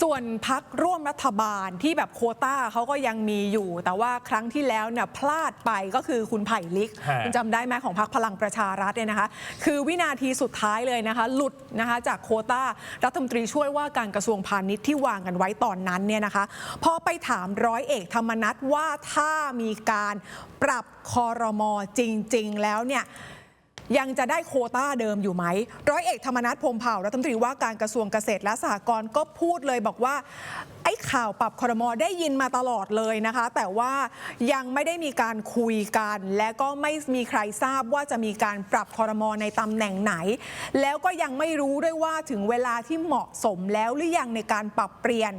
ส่วนพักร่วมรัฐบาลที่แบบโควต้าเขาก็ยังมีอยู่ แต่ว่าครั้งที่แล้วเนี่ยพลาดไปก็คือคุณไผ่ลิกฮะคุณจำได้ไหมของพักพลังประชารัฐเนี่ยนะคะ คือวินาทีสุดท้ายเลยนะคะ หลุดนะคะจากโควต้ารัฐมนตรีช่วยว่าการกระทรวงพาณิชย์ที่วางกันไว้ตอนนั้นเนี่ยนะคะพอไปถามร้อยเอกธรรมนัฐว่าถ้ามีการปรับคอรมอจริง ๆ แล้วเนี่ย ยังจะได้โควต้าเดิมอยู่ไหม ร้อยเอกธรรมนัฐพมเผ่ารัฐมนตรีว่าการกระทรวงเกษตรและสหกรณ์ก็พูดเลยบอกว่า ไอ้ข่าวปรับคอรมอได้ยินมาตลอดเลยนะคะ แต่ว่ายังไม่ได้มีการคุยกัน และก็ไม่มีใครทราบว่าจะมีการปรับคอรมอในตำแหน่งไหน แล้วก็ยังไม่รู้ด้วยว่าถึงเวลาที่เหมาะสมแล้วหรือยังในการปรับเปลี่ยน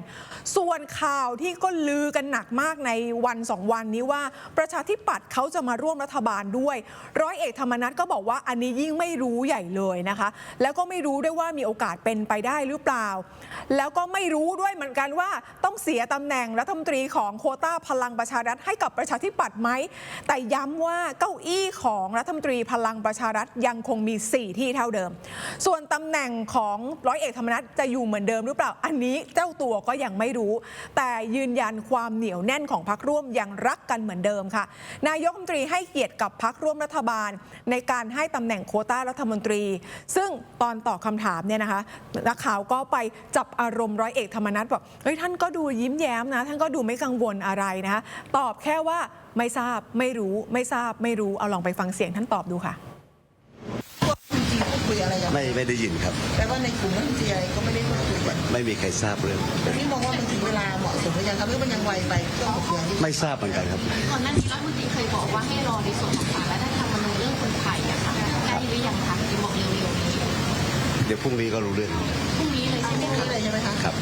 ส่วนข่าวที่ก็ลือกันหนักมากในวันสองวันนี้ว่าประชาธิปัตย์เขาจะมาร่วมรัฐบาลด้วย ร้อยเอกธรรมนัฐก็บอกว่าอันนี้ยิ่งไม่รู้ใหญ่เลยนะคะ แล้วก็ไม่รู้ด้วยว่ามีโอกาสเป็นไปได้หรือเปล่า แล้วก็ไม่รู้ด้วยเหมือนกันว่าต้องเสียตำแหน่งรัฐมนตรีของโคต้าพลังประชารัฐให้กับประชาธิปัตย์ไหม แต่ย้ำว่าเก้าอี้ของรัฐมนตรีพลังประชารัฐยังคงมี 4 ที่เท่าเดิม ส่วนตำแหน่งของร้อยเอกธรรมนัฐจะอยู่เหมือนเดิมหรือเปล่า อันนี้เจ้าตัวก็ยังไม่รู้ แต่ยืนยันความเหนียวแน่นของพักร่วมยังรักกันเหมือนเดิมค่ะ นายกรัฐมนตรีให้เกียรติกับพักร่วมรัฐบาลในการให้ตำแหน่งโควต้ารัฐมนตรี ซึ่งตอนตอบคำถามเนี่ยนะคะนักข่าวก็ไปจับอารมณ์ร้อยเอกธรรมนัฐบอกเฮ้ยท่านก็ดูยิ้มแย้มนะ ท่านก็ดูไม่กังวลอะไรนะคะตอบแค่ว่าไม่ทราบไม่รู้ไม่ทราบไม่รู้เอาลองไปฟังเสียงท่านตอบดูค่ะพวกคุณทีพูดคุยอะไรกันไม่ไม่ได้ยินครับแปลว่าในกลุ่มรัฐมนตรีอะไรก็ไม่ได้พูดคุยกันไม่มีใครทราบเรื่องแต่พี่มองว่ามันถึงเวลาเหมาะสมหรือยังครับหรือมันยังไวไปต้องหกเดือนที่ไม่ทราบเหมือนกันครับก่อนหน้านี้รัฐมนตรีเคยบอกว่าให้รอในส่วนของสารรัฐ คนไทยอะค่ะได้หรือยังคะหรือบอกเร็วๆนี้เดี๋ยวพรุ่งนี้ก็รู้เรื่องพรุ่งนี้เลยใช่ไหมพรุ่งคะนี้เลยใช่ไหมคะครับ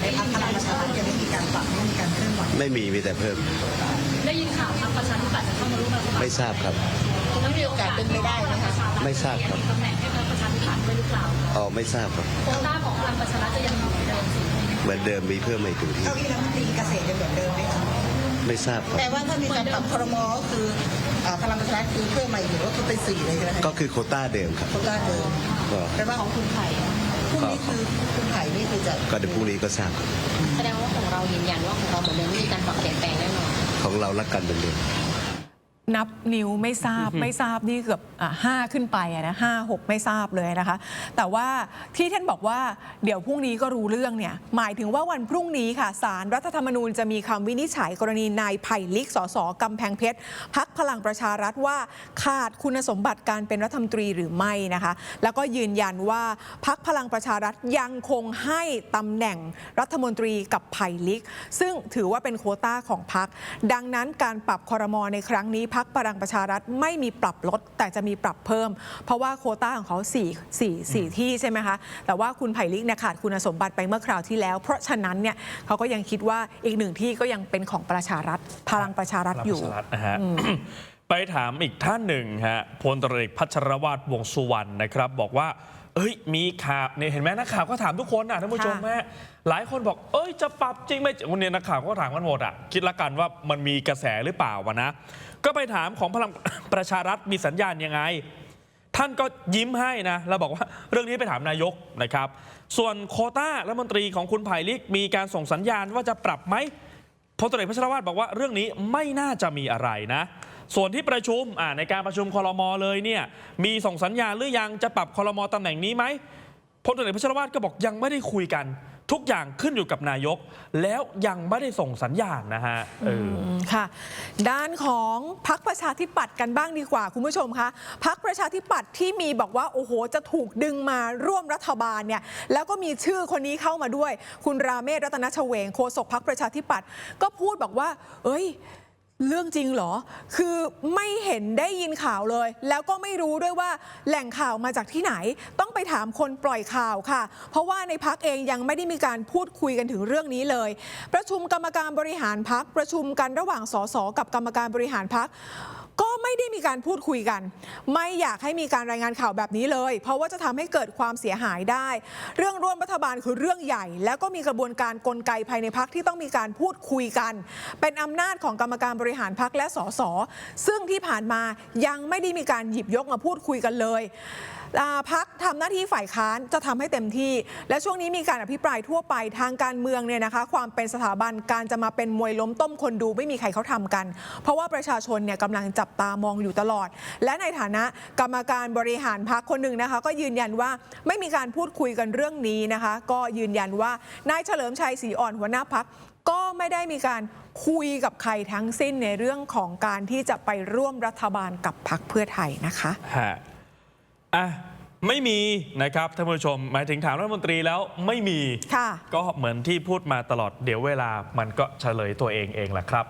ในพักพลังประชารัฐยังไม่มีการปรับไม่มีการเคลื่อนไหวไม่มีมีแต่เพิ่ม ได้ยินข่าวทางประชาธิปัตย์จะเข้ามาร่วมรัฐบาลไม่ทราบครับแล้วมีโอกาสเป็นไปได้ไหมคะไม่ทราบครับตำแหน่งให้พรรคประชาธิปัตย์ด้วยหรือเปล่าอ๋อไม่ทราบครับโควต้าของพลังประชารัฐจะยังอยู่เหมือนเดิมสิเหมือนเดิมมีเพิ่มไม่ถึงที่เก้าอี้รัฐมนตรีเกษตรยังเหมือนเดิมไหมคะ ไม่ทราบครับ แต่ว่าถ้ามีการปรับครมก็คือเอ่อพลังประชารัฐคือเพิ่มมาอีกก็คือเป็นสี่เลยใช่ไหมคะก็คือโควต้าเดิมครับ โควต้าเดิมก็ แปลว่าของคุณไผ่อะพรุ่งนี้คือคุณไผ่นี่คือจะก็เดี๋ยวพรุ่งนี้ก็ทราบครับแสดงว่าของเรายืนยันว่าของเราเหมือนเดิมไม่มีการปรับเปลี่ยนแปลงแน่นอน ของเรารักกันเหมือนเดิม นับนิ้วไม่ทราบไม่ทราบนี่เกือบอะห้าขึ้นไปอะนะห้าหกไม่ทราบเลยนะคะ แต่ว่าที่ท่านบอกว่าเดี๋ยวพรุ่งนี้ก็รู้เรื่องเนี่ยหมายถึงว่าวันพรุ่งนี้ค่ะสารรัฐธรรมนูญจะมีคำวินิจฉัยกรณีนายไผ่ลิกสสกำแพงเพชรพักพลังประชารัฐว่าขาดคุณสมบัติการเป็นรัฐมนตรีหรือไม่นะคะ แล้วก็ยืนยันว่าพักพลังประชารัฐยังคงให้ตำแหน่งรัฐมนตรีกับไผ่ลิก ซึ่งถือว่าเป็นโควต้าของพักดังนั้นการปรับคอรมอในครั้งนี้พักพลังประชารัฐไม่มีปรับลด แต่จะมีปรับเพิ่ม เพราะว่าโควต้าของเขา4 4 4ที่ใช่ไหมคะ แต่ว่าคุณไผ่ลิกเนี่ยขาดคุณสมบัติไปเมื่อคราวที่แล้ว เพราะฉะนั้นเนี่ยเขาก็ยังคิดว่าอีกหนึ่งที่ก็ยังเป็นของประชารัฐ พลังประชารัฐอยู่พลังประชารัฐนะฮะไปถามอีกท่านหนึ่งฮะพลตำรวจเอกพัชรวาทวงษ์สุวรรณนะครับ บอกว่า เอ้ยมีข่าวเนี่ยเห็นไหมนักข่าวก็ถามทุกคนนะท่านผู้ชมค่ะแม่หลายคนบอก เอ้ยจะปรับจริงไหมวันนี้นักข่าวก็ถามกันหมดอะคิดละกันว่ามันมีกระแสหรือเปล่าวะนะ ก็ไปถามของพลังประชารัฐมีสัญญาณยังไง ท่านก็ยิ้มให้นะแล้วบอกว่าเรื่องนี้ไปถามนายกนะครับ ส่วนโควต้ารัฐมนตรีของคุณไผ่ลิกมีการส่งสัญญาณว่าจะปรับไหมพลตำรวจเอกพัชรวาทบอกว่าเรื่องนี้ไม่น่าจะมีอะไรนะ ส่วนที่ประชุมในการประชุมคอรมอเลยเนี่ยมีส่งสัญญาณหรือยังจะปรับคอรมอตำแหน่งนี้ไหมพลตำรวจเอกพัชรวาทก็บอกยังไม่ได้คุยกัน ทุกอย่างขึ้นอยู่กับนายก แล้วยังไม่ได้ส่งสัญญาณนะฮะอืมค่ะ ด้านของพักประชาธิปัตย์กันบ้างดีกว่า คุณผู้ชมคะพักประชาธิปัตย์ที่มีบอกว่า โอ้โห จะถูกดึงมาร่วมรัฐบาลเนี่ยแล้วก็มีชื่อคนนี้เข้ามาด้วย คุณราเมศรัตนชเวงโฆษกพักประชาธิปัตย์ก็พูดบอกว่า เอ้ย เรื่องจริงเหรอ คือไม่เห็นได้ยินข่าวเลย แล้วก็ไม่รู้ด้วยว่าแหล่งข่าวมาจากที่ไหน ต้องไปถามคนปล่อยข่าวค่ะ เพราะว่าในพักเองยังไม่ได้มีการพูดคุยกันถึงเรื่องนี้เลย ประชุมกรรมการบริหารพักประชุมกันระหว่างสสกับกรรมการบริหารพักก็ ไม่ได้มีการพูดคุยกัน ไม่อยากให้มีการรายงานข่าวแบบนี้เลย เพราะว่าจะทำให้เกิดความเสียหายได้ เรื่องร่วมรัฐบาลคือเรื่องใหญ่ แล้วก็มีกระบวนการกลไกภายในพักที่ต้องมีการพูดคุยกัน เป็นอำนาจของกรรมการบริหารพักและสสซึ่งที่ผ่านมายังไม่ได้มีการหยิบยกมาพูดคุยกันเลยพักทำหน้าที่ฝ่ายค้านจะทำให้เต็มที่ และช่วงนี้มีการอภิปรายทั่วไปทางการเมืองเนี่ยนะคะ ความเป็นสถาบันการจะมาเป็นมวยล้มต้มคนดูไม่มีใครเขาทำกัน เพราะว่าประชาชนเนี่ยกำลังจับตามองอยู่ตลอด และในฐานะกรรมการบริหารพักคนหนึ่งนะคะ ก็ยืนยันว่าไม่มีการพูดคุยกันเรื่องนี้นะคะ ก็ยืนยันว่านายเฉลิมชัยศรีอ่อนหัวหน้าพักก็ไม่ได้มีการคุยกับใครทั้งสิ้นในเรื่องของการที่จะไปร่วมรัฐบาลกับพักเพื่อไทยนะคะฮะอะไม่มีนะครับท่านผู้ชม หมายถึงถามรัฐมนตรีแล้วไม่มีค่ะก็เหมือนที่พูดมาตลอดเดี๋ยวเวลามันก็เฉลยตัวเองเองแหละครับ